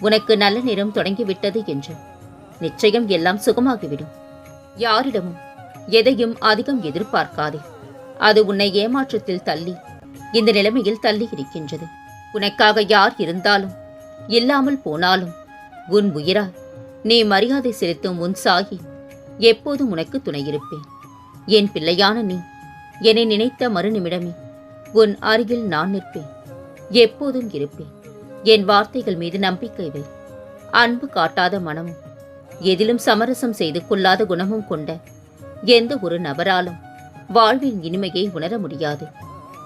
உனக்கு நல்ல நேரம் தொடங்கிவிட்டது என்று. நிச்சயம் எல்லாம் சுகமாகிவிடும். யாரிடமும் எதையும் அதிகம் எதிர்பார்க்காதே. அது உன்னை ஏமாற்றத்தில் தள்ளி இந்த நிலைமையில் தள்ளி இருக்கின்றது. உனக்காக யார் இருந்தாலும் இல்லாமல் போனாலும் உன் உயிரால் நீ மரியாதை செலுத்தும் உன் சாகி எப்போதும் உனக்கு துணையிருப்பேன். என் பிள்ளையான நீ என்னை நினைத்த மறுநிமிடமே உன் அருகில் நான் நிற்பேன். எப்போதும் இருப்பேன். என் வார்த்தைகள் மீது நம்பிக்கை வை. அன்பு காட்டாத மனமும் எதிலும் சமரசம் செய்து கொள்ளாத குணமும் கொண்ட எந்த ஒரு நபராலும் வாழ்வின் இனிமையை உணர முடியாது.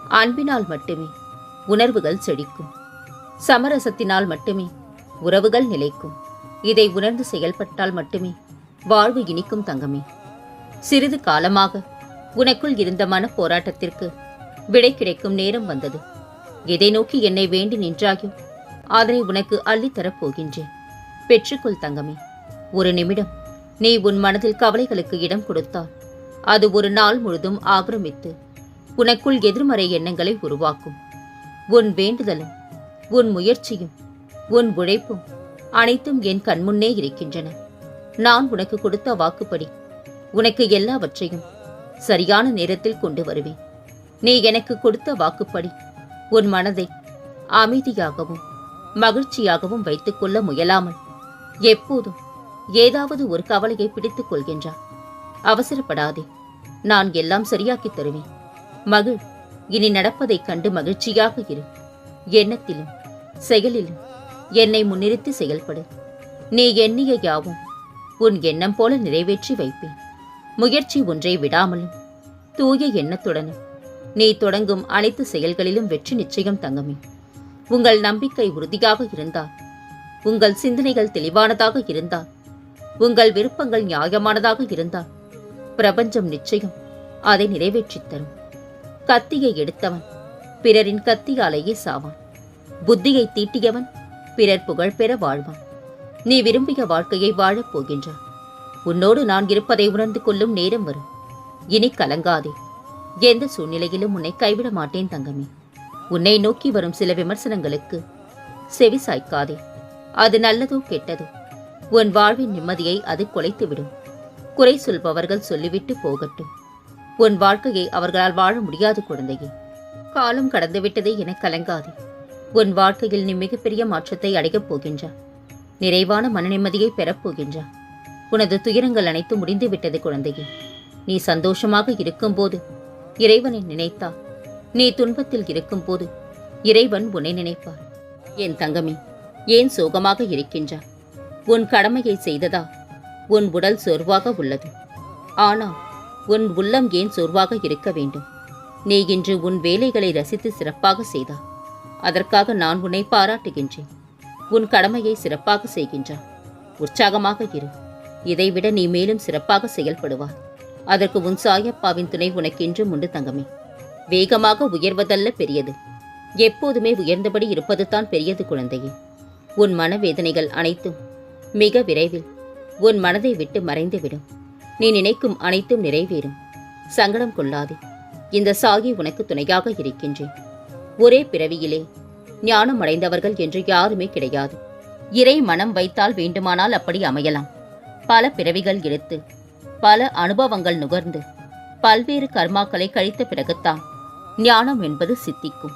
அன்பினால் மட்டுமே உணர்வுகள் செழிக்கும். சமரசத்தினால் மட்டுமே உறவுகள் நிலைக்கும். இதை உணர்ந்து செயல்பட்டால் மட்டுமே வாழ்வு இனிக்கும் தங்கமே. சிறிது காலமாக உனக்குள் இருந்த மன போராட்டத்திற்கு விடை கிடைக்கும் நேரம் வந்தது. எதை நோக்கி என்னை வேண்டி நின்றாயோ அதனை உனக்கு அள்ளித்தரப் போகின்றேன். பெற்றுக்கொள் தங்கமே. ஒரு நிமிடம் நீ உன் மனதில் கவலைகளுக்கு இடம் கொடுத்தால் அது ஒரு நாள் முழுதும் ஆக்கிரமித்து உனக்குள் எதிர்மறை எண்ணங்களை உருவாக்கும். உன் வேண்டுதலும் உன் முயற்சியும் உன் உழைப்பும் அனைத்தும் என் கண்முன்னே இருக்கின்றன. நான் உனக்கு கொடுத்த வாக்குப்படி உனக்கு எல்லாவற்றையும் சரியான நேரத்தில் கொண்டு வருவேன். நீ எனக்கு கொடுத்த வாக்குப்படி உன் மனதை அமைதியாகவும் மகிழ்ச்சியாகவும் வைத்துக்கொள்ள முயலாமல் எப்போதும் ஏதாவது ஒரு கவலையை பிடித்துக் கொள்கின்றார். அவசரப்படாதே நான் எல்லாம் சரியாக்கித் தருவேன். மகிழ் இனி நடப்பதைக் கண்டு மகிழ்ச்சியாக இரு. எண்ணத்திலும் செயலிலும் என்னை முன்னிறுத்தி செயல்படு. நீ எண்ணிய யாவும் உன் எண்ணம் போல நிறைவேற்றி வைப்பேன். முயற்சி ஒன்றை விடாமலும் தூய எண்ணத்துடனும் நீ தொடங்கும் அனைத்து செயல்களிலும் வெற்றி நிச்சயம் தங்கமே. உங்கள் நம்பிக்கை உறுதியாக இருந்தால் உங்கள் சிந்தனைகள் தெளிவானதாக இருந்தால் உங்கள் விருப்பங்கள் நியாயமானதாக இருந்தால் பிரபஞ்சம் நிச்சயம் அதை நிறைவேற்றித் தரும். கத்தியை எடுத்தவன் பிறரின் கத்தியாலேயே சாவான். புத்தியை தீட்டியவன் பிறர் புகழ் பெற வாழ்வான். நீ விரும்பிய வாழ்க்கையை வாழப் போகின்றாய். உன்னோடு நான் இருப்பதை உணர்ந்து கொள்ளும் நேரம் வரும். இனி கலங்காதே. எந்த சூழ்நிலையிலும் உன்னை கைவிட மாட்டேன் தங்கமே. உன்னை நோக்கி வரும் சில விமர்சனங்களுக்கு செவி சாய்க்காதே. அது நல்லதோ கெட்டதோ. உன் வாழ்வின் நிம்மதியை அது குலைத்துவிடும். குறை சொல்பவர்கள் சொல்லிவிட்டு போகட்டும். உன் வாழ்க்கையை அவர்களால் வாழ முடியாது குழந்தையே. காலம் கடந்துவிட்டதே என கலங்காதே. உன் வாழ்க்கையில் நீ மிகப்பெரிய மாற்றத்தை அடையப் போகின்றாய் நிறைவான மன நிம்மதியை பெறப் உனது துயரங்கள் அனைத்தும் முடிந்துவிட்டது குழந்தையே. நீ சந்தோஷமாக இருக்கும்போது இறைவனை நினைத்தால் நீ துன்பத்தில் இருக்கும்போது இறைவன் உன்னை நினைப்பார். என் தங்கமே ஏன் சோகமாக இருக்கின்றாய்? உன் கடமையை செய்ததா? உன் உடல் சோர்வாக உள்ளது. ஆனால் உன் உள்ளம் ஏன் சோர்வாக இருக்க வேண்டும்? நீ இன்று உன் வேலைகளை ரசித்து சிறப்பாக செய்தா? அதற்காக நான் உன்னை பாராட்டுகின்றேன். உன் கடமையை சிறப்பாக செய்கின்றாய். உற்சாகமாக இரு. இதைவிட நீ மேலும் சிறப்பாக செயல்படுவார் அதற்கு உன் சாயப்பாவின் துணை உனக்கென்றும் உண்டு தங்கமே. வேகமாக உயர்வதல்ல பெரியது. எப்போதுமே உயர்ந்தபடி இருப்பதுதான் பெரியது குழந்தையே. உன் மனவேதனைகள் அனைத்தும் மிக விரைவில் உன் மனதை விட்டு மறைந்துவிடும். நீ நினைக்கும் அனைத்தும் நிறைவேறும். சங்கடம் கொள்ளாதே. இந்த சாகி உனக்கு துணையாக இருக்கின்றேன். ஒரே பிறவியிலே ஞானம் அடைந்தவர்கள் என்று யாருமே கிடையாது. இறை மனம் வைத்தால் வேண்டுமானால் அப்படி அமையலாம். பல பிறவிகள் எடுத்து பல அனுபவங்கள் நுகர்ந்து பல்வேறு கர்மாக்களை கழித்த பிறகுத்தான் ஞானம் என்பது சித்திக்கும்.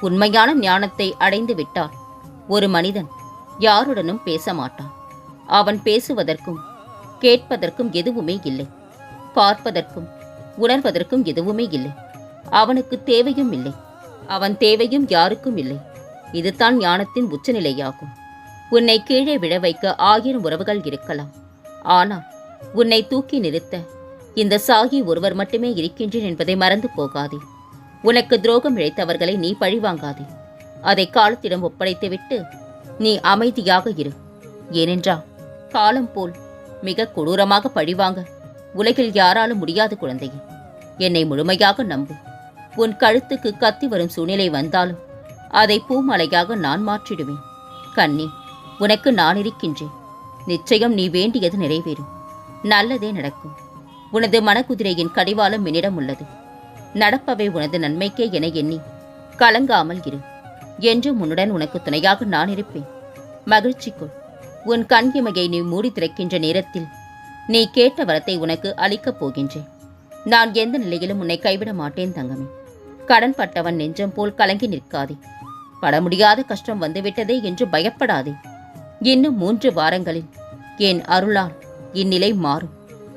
உண்மையான ஞானத்தை அடைந்து விட்டால் ஒரு மனிதன் யாருடனும் பேச மாட்டான் அவன் பேசுவதற்கும் கேட்பதற்கும் எதுவுமே இல்லை. பார்ப்பதற்கும் உணர்வதற்கும் எதுவுமே இல்லை. அவனுக்கு தேவையும் இல்லை. அவன் தேவையும் யாருக்கும் இல்லை. இதுதான் ஞானத்தின் உச்சநிலையாகும். உன்னை கீழே விழ வைக்க ஆயிரம் உறவுகள் இருக்கலாம். ஆனால் உன்னை தூக்கி நிறுத்த இந்த சாகி ஒருவர் மட்டுமே இருக்கின்றேன் என்பதை மறந்து போகாதே. உனக்கு துரோகம் இழைத்தவர்களை நீ பழிவாங்காதே. அதை காலத்திடம் ஒப்படைத்துவிட்டு நீ அமைதியாக இரு. ஏனென்றால் காலம் போல் மிக கொடூரமாக பழிவாங்க உலகில் யாராலும் முடியாது குழந்தையே. என்னை முழுமையாக நம்பு. உன் கழுத்துக்கு கத்தி வரும் சூழ்நிலை வந்தாலும் அதை பூமலையாக நான் மாற்றிடுவேன். கண்ணி உனக்கு நான் இருக்கின்றேன். நிச்சயம் நீ வேண்டியது நிறைவேறும். நல்லதே நடக்கும். உனது மனக்குதிரையின் கடிவாளம் என்னிடம் உள்ளது. நடப்பவை உனது நன்மைக்கே என எண்ணி கலங்காமல் இரு. என்றும் உன்னுடன் உனக்கு துணையாக நான் இருப்பேன். மகிழ்ச்சிக்குள் உன் கண் இமையை நீ மூடி திறக்கின்ற நேரத்தில் நீ கேட்ட வரத்தை உனக்கு அளிக்கப் போகின்றேன். நான் எந்த நிலையிலும் உன்னை கைவிட மாட்டேன் தங்கமே. கடன் பட்டவன் நெஞ்சம் போல் கலங்கி நிற்காதே. பட முடியாத கஷ்டம் வந்துவிட்டதே என்று பயப்படாதே. இன்னும் மூன்று வாரங்களில் என் அருளால் இந்நிலை மாறும்.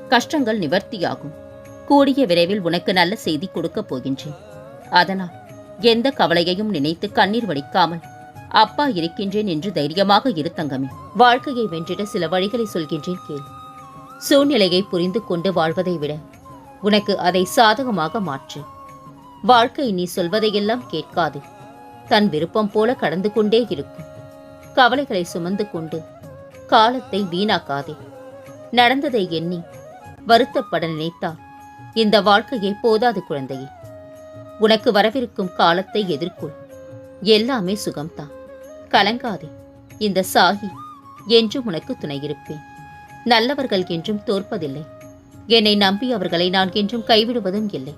கஷ்டங்கள் நிவர்த்தியாகும். கூடிய விரைவில் உனக்கு நல்ல செய்தி கொடுக்கப் போகின்றேன். அதனால் எந்த கவலையையும் நினைத்து கண்ணீர் வடிக்காமல் அப்பா இருக்கின்றேன் என்று தைரியமாக இரு தங்கமே. வாழ்க்கையை வென்றிட சில வழிகளை சொல்கின்றேன் கேள். சூழ்நிலையை புரிந்து கொண்டு வாழ்வதை விட உனக்கு அதை சாதகமாக மாற்று. வாழ்க்கை நீ சொல்வதையெல்லாம் கேட்காது. தன் விருப்பம் போல கடந்து கொண்டே இருக்கும் கவலைகளை சுமந்து கொண்டு காலத்தை வீணாக்காதே. நடந்ததை எண்ணி வருத்தப்பட நினைத்தால் இந்த வாழ்க்கையே போதாது குழந்தையே. உனக்கு வரவிருக்கும் காலத்தை எதிர்கொள். எல்லாமே சுகம்தான். கலங்காதே. இந்த சாகி என்றும் உனக்கு துணையிருப்பேன் நல்லவர்கள் என்றும் தோற்பதில்லை. என்னை நம்பி அவர்களை நான் என்றும் கைவிடுவதும் இல்லை.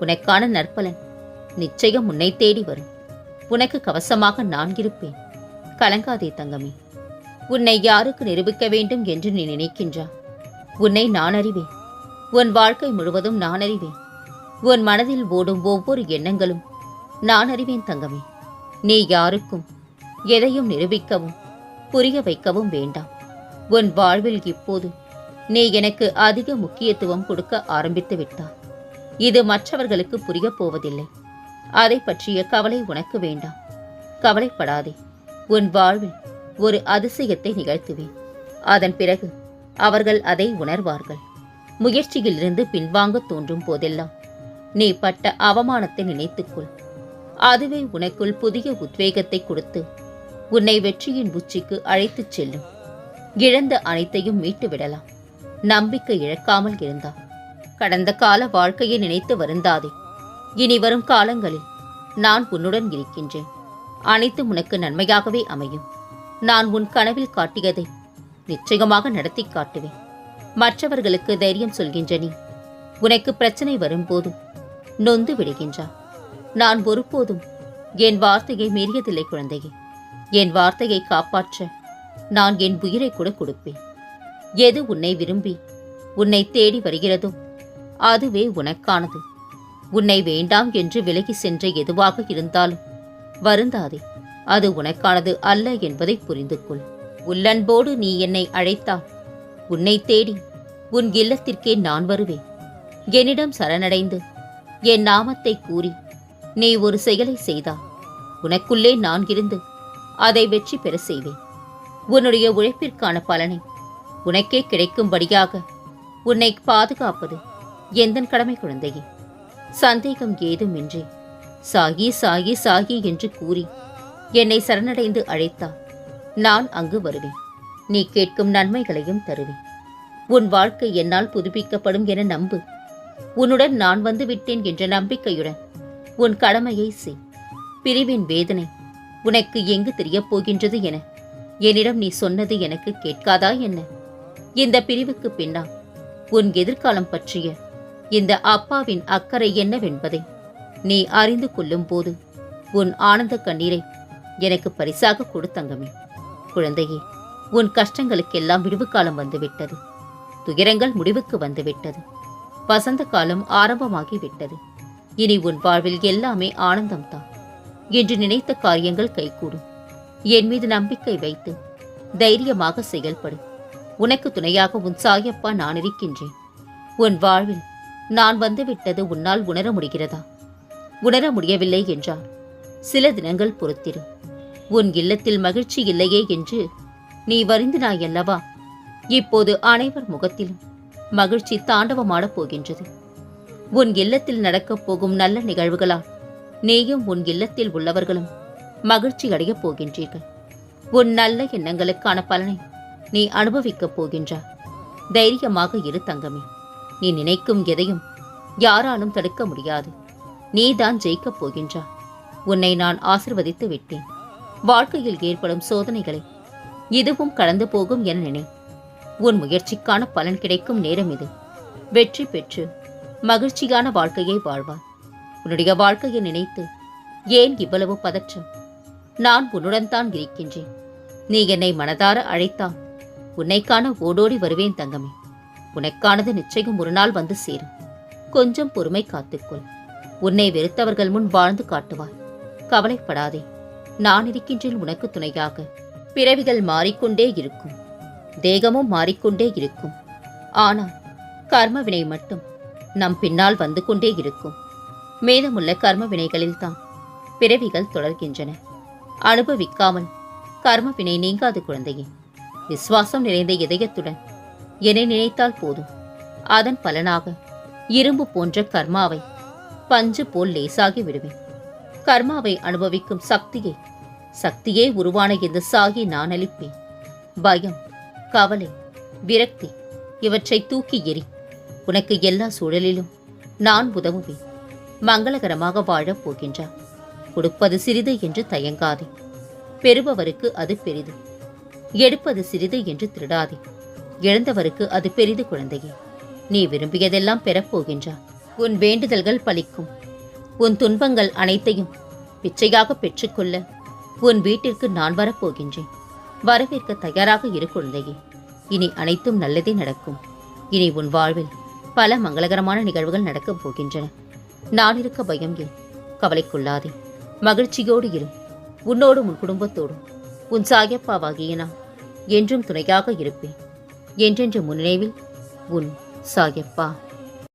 உனக்கான நற்பலன் நிச்சயம் உன்னை தேடி வரும். உனக்கு கவசமாக நான் இருப்பேன். கலங்காதே தங்கமே. உன்னை யாருக்கு நிரூபிக்க வேண்டும் என்று நீ நினைக்கின்றா? உன்னை நான் அறிவேன். உன் வாழ்க்கை முழுவதும் நான் அறிவேன். உன் மனதில் ஓடும் ஒவ்வொரு எண்ணங்களும் நான் அறிவேன் தங்கமே. நீ யாருக்கும் எதையும் நிரூபிக்கவும் புரிய வைக்கவும் வேண்டாம். உன் வாழ்வில் இப்போது நீ எனக்கு அதிக முக்கியத்துவம் கொடுக்க ஆரம்பித்து விட்டாய். இது மற்றவர்களுக்கு புரிய போவதில்லை. அதை பற்றிய கவலை உனக்கு வேண்டாம். கவலைப்படாதே. உன் வாழ்வில் ஒரு அதிசயத்தை நிகழ்த்துவேன். அதன் பிறகு அவர்கள் அதை உணர்வார்கள். முயற்சியிலிருந்து பின்வாங்க தோன்றும் போதெல்லாம் நீ பட்ட அவமானத்தை நினைத்துக்கொள். அதுவே உனக்குள் புதிய உத்வேகத்தை கொடுத்து உன்னை வெற்றியின் உச்சிக்கு அழைத்துச் செல்லும். இழந்த அனைத்தையும் மீட்டு விடலாம் நம்பிக்கை இழக்காமல் இருந்தால் கடந்த கால வாழ்க்கையை நினைத்து வருந்தாதே. இனி வரும் காலங்களில் நான் உன்னுடன் இருக்கின்றேன். அனைத்தும் உனக்கு நன்மையாகவே அமையும். நான் உன் கனவில் காட்டியதை நிச்சயமாக நடத்தி காட்டுவேன். மற்றவர்களுக்கு தைரியம் சொல்கின்ற நீ உனக்கு பிரச்சனை வரும்போதும் நொந்து விடுகின்றா. நான் ஒருபோதும் என் வார்த்தையை மீறியதில்லை குழந்தையே. என் வார்த்தையை காப்பாற்ற நான் என் உயிரை கூட கொடுப்பேன். எது உன்னை விரும்பி உன்னை தேடி வருகிறதோ அதுவே உனக்கானது. உன்னை வேண்டாம் என்று விலகி சென்ற எதுவாக இருந்தாலும் வருந்தாதே அது உனக்கானது அல்ல என்பதை புரிந்து கொள் உள்ளன்போடு நீ என்னை அழைத்தால் உன்னை தேடி உன் இல்லத்திற்கே நான் வருவேன். என்னிடம் சரணடைந்து என் நாமத்தை கூறி நீ ஒரு செயலை செய்தா உனக்குள்ளே நான் இருந்து அதை வெற்றி பெற செய்வேன். உன்னுடைய உழைப்பிற்கான பலனை உனக்கே கிடைக்கும்படியாக உன்னை பாதுகாப்பது எந்தன் கடமை குழந்தையே? சந்தேகம் ஏதுமின்றி சாகி சாகி சாகி என்று கூறி என்னை சரணடைந்து அழைத்தால் நான் அங்கு வருவேன். நீ கேட்கும் நன்மைகளையும் தருவேன். உன் வாழ்க்கை என்னால் புதுப்பிக்கப்படும் என நம்பு. உன்னுடன் நான் வந்து விட்டேன் என்ற நம்பிக்கையுடன் உன் கடமையை செய். பிரிவின் வேதனை உனக்கு எங்கு தெரியப் போகின்றது என என்னிடம் நீ சொன்னது எனக்கு கேட்காதா என்ன? இந்த பிரிவுக்கு பின்னால் உன் எதிர்காலம் பற்றிய இந்த அப்பாவின் அக்கறை என்னவென்பதை நீ அறிந்து கொள்ளும் போது உன் ஆனந்த கண்ணீரை எனக்கு பரிசாக கொடுத்தங்கமே. குழந்தையே உன் கஷ்டங்களுக்கெல்லாம் விடுவு காலம் வந்துவிட்டது. துயரங்கள் முடிவுக்கு வந்துவிட்டது. வசந்த காலம் ஆரம்பமாகி விட்டது இனி உன் வாழ்வில் எல்லாமே ஆனந்தம்தான். என்று நினைத்த காரியங்கள் கைகூடும் என் மீது நம்பிக்கை வைத்து தைரியமாக செயல்படு. உனக்கு துணையாக உன் சாயப்பா நான் இருக்கின்றேன். உன் வாழ்வில் நான் வந்துவிட்டது உன்னால் உணர முடிகிறதா? உணர முடியவில்லை என்றார். சில தினங்கள் பொறுத்திரு. உன் இல்லத்தில் மகிழ்ச்சி இல்லையே என்று நீ வருந்தினாய் அல்லவா இப்போது அனைவர் முகத்திலும் மகிழ்ச்சி தாண்டவமாடப் போகின்றது. உன் இல்லத்தில் நடக்கப் போகும் நல்ல நிகழ்வுகளால் நீயும் உன் இல்லத்தில் உள்ளவர்களும் மகிழ்ச்சி அடையப் போகின்றீர்கள். உன் நல்ல எண்ணங்களுக்கான பலனை நீ அனுபவிக்கப் போகின்றாய். தைரியமாக இரு தங்கமே. நீ நினைக்கும் எதையும் யாராலும் தடுக்க முடியாது. நீதான் ஜெயிக்கப் போகின்றா உன்னை நான் ஆசிர்வதித்து விட்டேன். வாழ்க்கையில் ஏற்படும் சோதனைகளை இதுவும் கடந்து போகும் என நினை. உன் முயற்சிக்கான பலன் கிடைக்கும் நேரம் இது. வெற்றி பெற்று மகிழ்ச்சியான வாழ்க்கையை வாழ்வார் உன்னுடைய வாழ்க்கையை நினைத்து ஏன் இவ்வளவு பதற்றம்? நான் உன்னுடன் தான் இருக்கின்றேன். நீ என்னை மனதார அழைத்தால் உன்னைக்கான ஓடோடி வருவேன் தங்கமே. உனக்கானது நிச்சயம் ஒரு நாள் வந்து சேரும். கொஞ்சம் பொறுமை காத்துக்கொள். உன்னை வெறுத்தவர்கள் முன் வாழ்ந்து காட்டுவாய். கவலைப்படாதே. நான் இருக்கின்றேன் உனக்கு துணையாக. பிறவிகள் மாறிக்கொண்டே இருக்கும். தேகமும் மாறிக்கொண்டே இருக்கும். ஆனால் கர்ம வினை மட்டும் நம் பின்னால் வந்து கொண்டே இருக்கும். மீதமுள்ள கர்ம வினைகளில்தான் பிறவிகள் தொடர்கின்றன. அனுபவிக்காமல் கர்ம வினை நீங்காது குழந்தையே. விசுவாசம் நிறைந்த இதயத்துடன் என்னை நினைத்தால் போதும். அதன் பலனாக இரும்பு போன்ற கர்மாவை பஞ்சு போல் லேசாகி விடுவேன். கர்மாவை அனுபவிக்கும் சக்தியை சக்தியே உருவான இந்த சாகி நான் அளிப்பேன். பயம் கவலை விரக்தி இவற்றை தூக்கி எறி உனக்கு எல்லா சூழலிலும் நான் உதவுவேன். மங்களகரமாக வாழப் போகின்றார் கொடுப்பது சிறிது என்று தயங்காதே. பெறுபவருக்கு அது பெரிது. எடுப்பது சிறிது என்று திருடாதே. இழந்தவருக்கு அது பெரிது குழந்தையே. நீ விரும்பியதெல்லாம் பெறப்போகின்றார் உன் வேண்டுதல்கள் பலிக்கும். உன் துன்பங்கள் அனைத்தையும் பிச்சையாக பெற்றுக்கொள்ள உன் வீட்டிற்கு நான் வரப்போகின்றேன். வரவேற்க தயாராக இரு குழந்தையே. இனி அனைத்தும் நல்லதே நடக்கும். இனி உன் வாழ்வில் பல மங்களகரமான நிகழ்வுகள் நடக்கப் போகின்றன. நான் இருக்க பயம் ஏன்? கவலைக்குள்ளாதே மகிழ்ச்சியோடு இரு. உன்னோடும் உன் குடும்பத்தோடும். உன் சாயப்பாவாகிய நான் என்றும் துணையாக இருப்பேன். என்றென்று முன்னினைவில் உன் சாயப்பா.